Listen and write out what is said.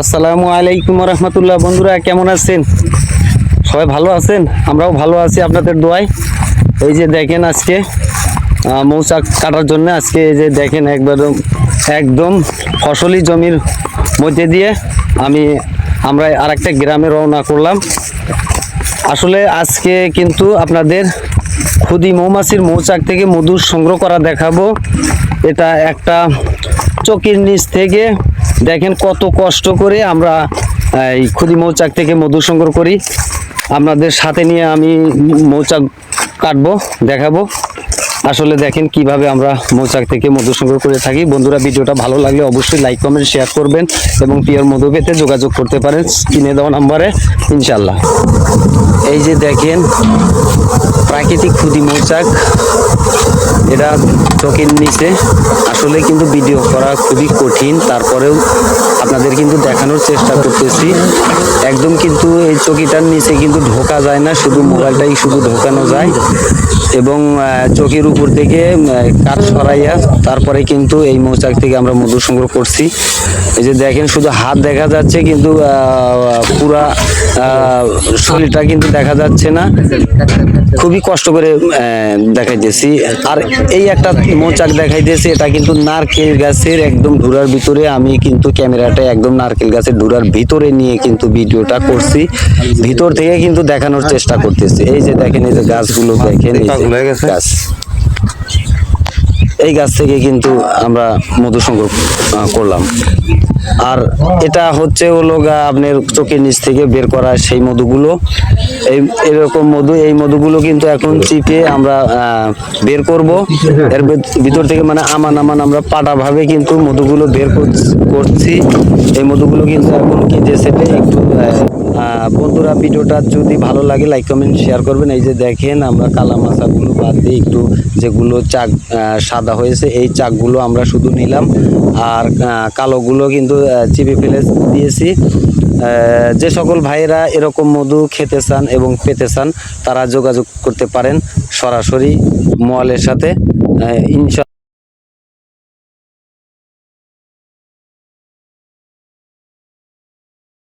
আসসালামু আলাইকুম রহমতুল্লাহ। বন্ধুরা, কেমন আছেন? সবাই ভালো আছেন? আমরাও ভালো আছি আপনাদের দোয়ায়। এই যে দেখেন আজকে মৌচাক কাটার জন্য আজকে এই যে দেখেন একবার একদম ফসলি জমির মধ্যে দিয়ে আমি আমরা আরেকটা গ্রামে রওনা করলাম। আসলে আজকে কিন্তু আপনাদের খুদি মৌমাছির মৌচাক থেকে মধু সংগ্রহ করা দেখাবো। এটা একটা চকির নিচ থেকে। দেখেন কত কষ্ট করে আমরা এই খুদি মৌচাক থেকে মধু সংগ্রহ করি। আপনাদের সাথে নিয়ে আমি মৌচাক কাটবো, দেখাবো। আসলে দেখেন কীভাবে আমরা মৌচাক থেকে মধু সংগ্রহ করে থাকি। বন্ধুরা, ভিডিওটা ভালো লাগলে অবশ্যই লাইক কমেন্ট শেয়ার করবেন এবং পিওর মধু পেতে যোগাযোগ করতে পারেন কিনে দেওয়া নাম্বারে ইনশাল্লাহ এই যে দেখেন, প্রাকৃতিক খুদি মৌচাক, এটা চোখের নিচে। আসলে কিন্তু ভিডিও করা খুবই কঠিন, তারপরেও আপনাদের কিন্তু দেখানোর চেষ্টা করতেছি। একদম কিন্তু এই চকিটার নিচে কিন্তু ঢোকা যায় না, শুধু মোবাইলটাই শুধু ঢোকানো যায়। এবং চকির উপর থেকে কাঠ সরাইয়া তারপরে কিন্তু এই মৌচাক থেকে আমরা মধু সংগ্রহ করছি। এই যে দেখেন শুধু হাত দেখা যাচ্ছে কিন্তু পুরা শরীরটা কিন্তু দেখা যাচ্ছে না। খুবই কষ্ট করে দেখাইতেছি। আর এই একটা মৌচাক দেখাইতেছি এটা কিন্তু নারকেল গাছের একদম ধুরার ভিতরে। আমি কিন্তু ক্যামেরাটা একদম নারকেল গাছের ধুরার ভিতরে নিয়ে কিন্তু ভিডিওটা করছি। ভিতর থেকে কিন্তু দেখানোর চেষ্টা করতেছি। এই যে দেখেন এই যে গাছগুলো দেখেন গাছ। এই গাছ থেকে কিন্তু আমরা মধু সংগ্রহ করলাম। আর এটা হচ্ছে হলো গা আপনার চোখের নিচ থেকে বের করা সেই মধুগুলো। এই, এরকম মধু, এই মধুগুলো কিন্তু এখন চিপে আমরা বের করব। এর ভিত- ভিতর থেকে মানে আমান আমান আমরা পাটাভাবে কিন্তু মধুগুলো বের করছ- এই মধুগুলো কিন্তু এখন কেটে সেটে একটু বন্ধুরা, ভিডিওটা যদি ভালো লাগে লাইক কমেন্ট শেয়ার করবেন। এই যে দেখেন, আমরা কালা মাছাগুলো বাদ দিয়ে একটু যেগুলো চাক সাদা হয়েছে, এই চাকগুলো আমরা শুধু নিলাম। আর কালোগুলো কিন্তু চিপে ফেলে দিয়েছি। যে সকল ভাইয়েরা এরকম মধু খেতে চান এবং পেতে চান, তারা যোগাযোগ করতে পারেন সরাসরি মলের সাথে। ইনশা